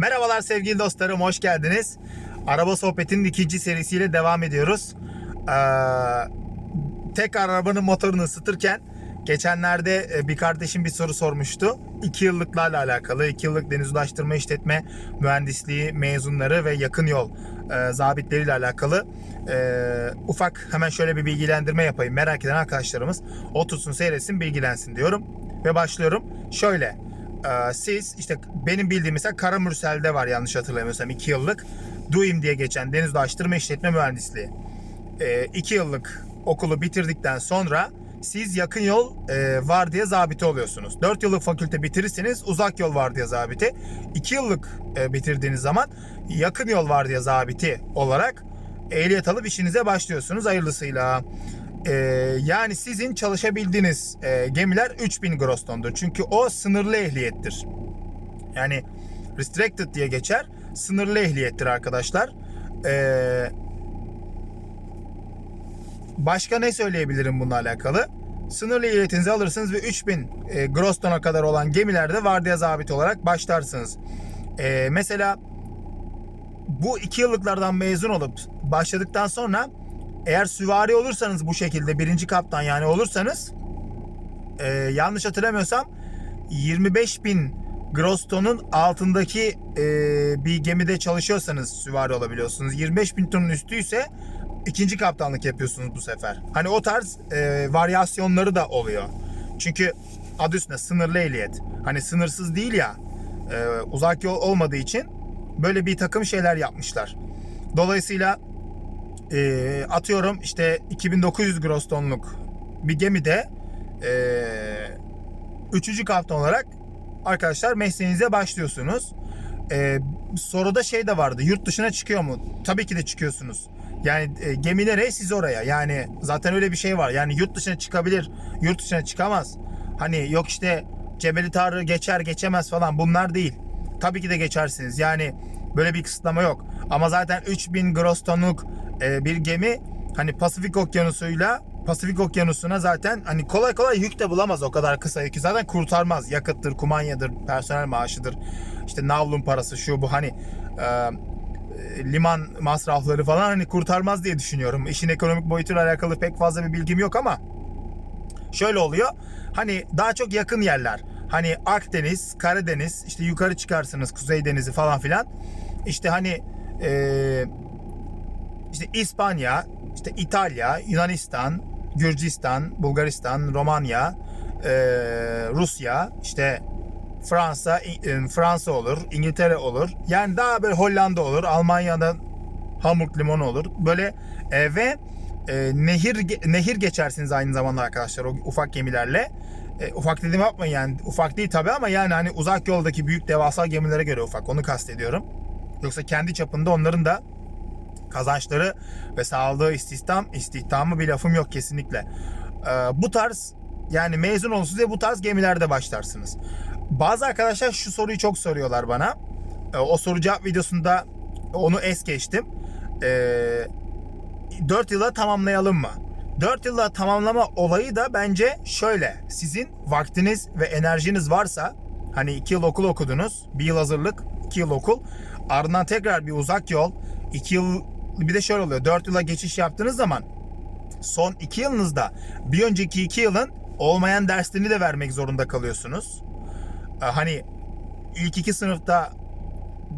Merhabalar sevgili dostlarım, hoş geldiniz. Araba Sohbeti'nin ikinci serisiyle devam ediyoruz. Ee, tekrar arabanın motorunu ısıtırken geçenlerde e, bir kardeşim bir soru sormuştu. 2 yıllıklarla alakalı, 2 yıllık deniz ulaştırma işletme mühendisliği mezunları ve yakın yol e, zabitleriyle alakalı e, ufak hemen şöyle bir bilgilendirme yapayım. Merak eden arkadaşlarımız otursun seyretsin bilgilensin diyorum. Ve başlıyorum. Şöyle ee, siz işte benim bildiğim mesela Karamürsel'de var yanlış hatırlamıyorsam 2 yıllık DUİM diye geçen Deniz Ulaştırma İşletme Mühendisliği. 2 yıllık okulu bitirdikten sonra siz yakın yol e, vardiya zabiti oluyorsunuz. 4 yıllık fakülte bitirirseniz uzak yol vardiya zabiti. 2 yıllık e, bitirdiğiniz zaman yakın yol vardiya zabiti olarak ehliyet alıp işinize başlıyorsunuz hayırlısıyla. Ee, yani sizin çalışabildiğiniz e, gemiler 3000 gross tondur. Çünkü o sınırlı ehliyettir. Yani restricted diye geçer. Sınırlı ehliyettir arkadaşlar. Ee, başka ne söyleyebilirim bununla alakalı? Sınırlı ehliyetinizi alırsınız ve 3000 e, gross tona kadar olan gemilerde vardiya zabiti olarak başlarsınız. Ee, mesela bu iki yıllıklardan mezun olup başladıktan sonra eğer süvari olursanız bu şekilde birinci kaptan yani olursanız e, yanlış hatırlamıyorsam 25 bin gross tonun altındaki e, bir gemide çalışıyorsanız süvari olabiliyorsunuz. 25 bin tonun üstü ise ikinci kaptanlık yapıyorsunuz bu sefer. Hani o tarz e, varyasyonları da oluyor. Çünkü adı üstünde sınırlı ehliyet. Hani sınırsız değil ya e, uzak yol olmadığı için böyle bir takım şeyler yapmışlar. Dolayısıyla e, atıyorum işte 2900 gross tonluk bir gemide e, üçüncü kaptan olarak arkadaşlar mesleğinize başlıyorsunuz. E, soruda şey de vardı yurt dışına çıkıyor mu? Tabii ki de çıkıyorsunuz. Yani e, gemi nereye siz oraya. Yani zaten öyle bir şey var. Yani yurt dışına çıkabilir, yurt dışına çıkamaz. Hani yok işte Cebeli Tarık geçer geçemez falan bunlar değil. Tabii ki de geçersiniz. Yani böyle bir kısıtlama yok. Ama zaten 3000 gross tonluk e, bir gemi hani Pasifik Okyanusu'yla Pasifik Okyanusu'na zaten hani kolay kolay yük de bulamaz o kadar kısa yükü. Zaten kurtarmaz. Yakıttır, kumanyadır, personel maaşıdır. işte navlun parası şu bu hani e, liman masrafları falan hani kurtarmaz diye düşünüyorum. İşin ekonomik boyutuyla alakalı pek fazla bir bilgim yok ama şöyle oluyor. Hani daha çok yakın yerler. Hani Akdeniz, Karadeniz, işte yukarı çıkarsınız Kuzey Denizi falan filan. İşte hani e, işte İspanya, işte İtalya, Yunanistan, Gürcistan, Bulgaristan, Romanya, e, Rusya, işte Fransa, e, Fransa olur, İngiltere olur. Yani daha böyle Hollanda olur, Almanya'da Hamburg limonu olur. Böyle e, ve e, nehir nehir geçersiniz aynı zamanda arkadaşlar o ufak gemilerle. E, ufak dediğimi yapmayın yani ufak değil tabi ama yani hani uzak yoldaki büyük devasa gemilere göre ufak onu kastediyorum. Yoksa kendi çapında onların da kazançları ve sağladığı istihdam istihdamı bir lafım yok kesinlikle. Ee, bu tarz yani mezun olursunuz diye bu tarz gemilerde başlarsınız. Bazı arkadaşlar şu soruyu çok soruyorlar bana. Ee, o soru cevap videosunda onu es geçtim. Ee, 4 yıla tamamlayalım mı? 4 yılla tamamlama olayı da bence şöyle. Sizin vaktiniz ve enerjiniz varsa hani 2 yıl okul okudunuz. 1 yıl hazırlık, 2 yıl okul. Ardından tekrar bir uzak yol. 2 yıl bir de şöyle oluyor. 4 yıla geçiş yaptığınız zaman son 2 yılınızda bir önceki 2 yılın olmayan derslerini de vermek zorunda kalıyorsunuz. Ee, Hani ilk iki sınıfta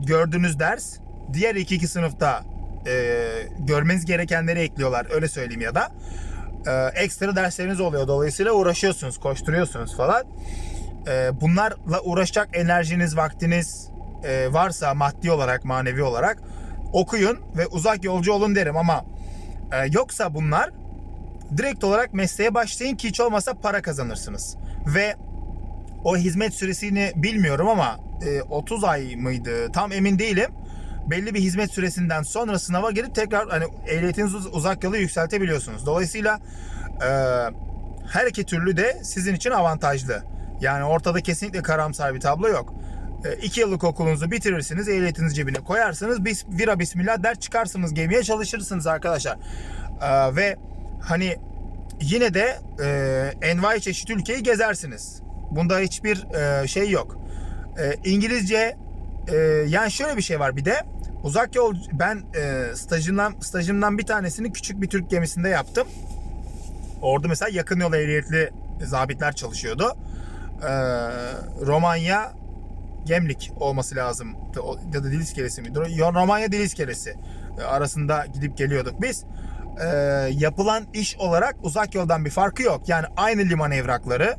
gördüğünüz ders diğer iki iki sınıfta e, görmeniz gerekenleri ekliyorlar öyle söyleyeyim ya da e, ekstra dersleriniz oluyor dolayısıyla uğraşıyorsunuz koşturuyorsunuz falan e, bunlarla uğraşacak enerjiniz vaktiniz e, varsa maddi olarak manevi olarak okuyun ve uzak yolcu olun derim ama e, yoksa bunlar direkt olarak mesleğe başlayın ki hiç olmasa para kazanırsınız ve o hizmet süresini bilmiyorum ama e, 30 ay mıydı tam emin değilim. Belli bir hizmet süresinden sonra sınava girip tekrar hani ehliyetinizi uz- uzak yolu yükseltebiliyorsunuz. Dolayısıyla e, her iki türlü de sizin için avantajlı. Yani ortada kesinlikle karamsar bir tablo yok. E, iki yıllık okulunuzu bitirirsiniz, ehliyetinizi cebine koyarsınız, bis, vira bismillah ders çıkarsınız, gemiye çalışırsınız arkadaşlar. E, ve hani yine de e, envai çeşit ülkeyi gezersiniz. Bunda hiçbir e, şey yok. E, İngilizce e, yani şöyle bir şey var bir de uzak yol ben e, stajımdan stajımdan bir tanesini küçük bir Türk gemisinde yaptım. Orada mesela yakın yol ehliyetli zabitler çalışıyordu. Ee, Romanya Gemlik olması lazım. Ya da dil iskelesi miydi? Romanya dil iskelesi e, arasında gidip geliyorduk biz. Ee, yapılan iş olarak uzak yoldan bir farkı yok. Yani aynı liman evrakları,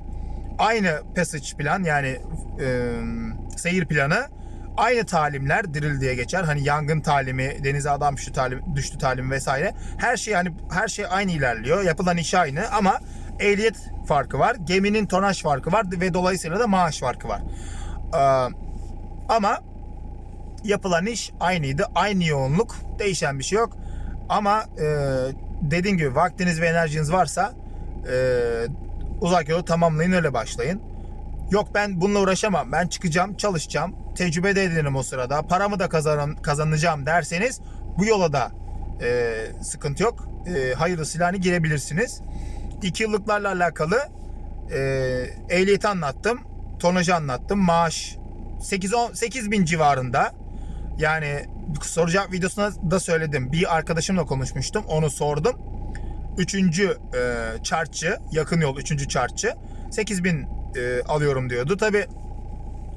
aynı passage plan yani e, seyir planı, aynı talimler drill diye geçer. Hani yangın talimi, denize adam düştü talim, düştü talimi vesaire. Her şey hani her şey aynı ilerliyor. Yapılan iş aynı ama ehliyet farkı var. Geminin tonaj farkı var ve dolayısıyla da maaş farkı var. Ee, ama yapılan iş aynıydı. Aynı yoğunluk. Değişen bir şey yok. Ama e, dediğim gibi vaktiniz ve enerjiniz varsa e, uzak yolu tamamlayın öyle başlayın. Yok ben bununla uğraşamam. Ben çıkacağım, çalışacağım. Tecrübe de edinirim o sırada. Paramı da kazanım, kazanacağım derseniz bu yola da e, sıkıntı yok. E, hayırlısıyla hani girebilirsiniz. İki yıllıklarla alakalı e, ehliyeti anlattım. Tonajı anlattım. Maaş 8-10 8 bin civarında. Yani soru cevap videosunda da söyledim. Bir arkadaşımla konuşmuştum. Onu sordum. Üçüncü e, çarçı, yakın yol üçüncü çarçı. 8000 e, alıyorum diyordu. Tabi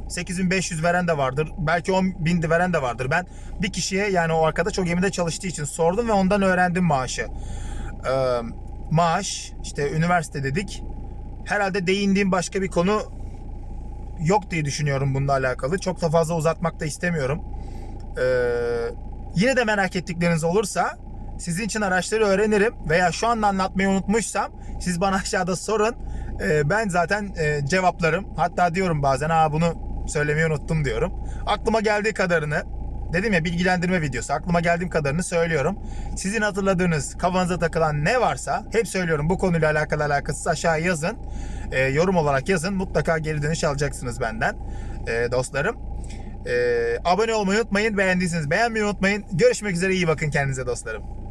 8500 veren de vardır. Belki 10 bin de veren de vardır. Ben bir kişiye yani o arkadaş o gemide çalıştığı için sordum ve ondan öğrendim maaşı. E, maaş, işte üniversite dedik. Herhalde değindiğim başka bir konu yok diye düşünüyorum bununla alakalı. Çok da fazla uzatmak da istemiyorum. Ee, yine de merak ettikleriniz olursa sizin için araçları öğrenirim veya şu anda anlatmayı unutmuşsam siz bana aşağıda sorun. Ee, ben zaten e, cevaplarım. Hatta diyorum bazen ha bunu söylemeyi unuttum diyorum. Aklıma geldiği kadarını dedim ya bilgilendirme videosu aklıma geldiğim kadarını söylüyorum. Sizin hatırladığınız kafanıza takılan ne varsa hep söylüyorum bu konuyla alakalı alakasız aşağıya yazın. Ee, yorum olarak yazın. Mutlaka geri dönüş alacaksınız benden ee, dostlarım. Ee, abone olmayı unutmayın. Beğendiyseniz beğenmeyi unutmayın. Görüşmek üzere. iyi bakın kendinize dostlarım.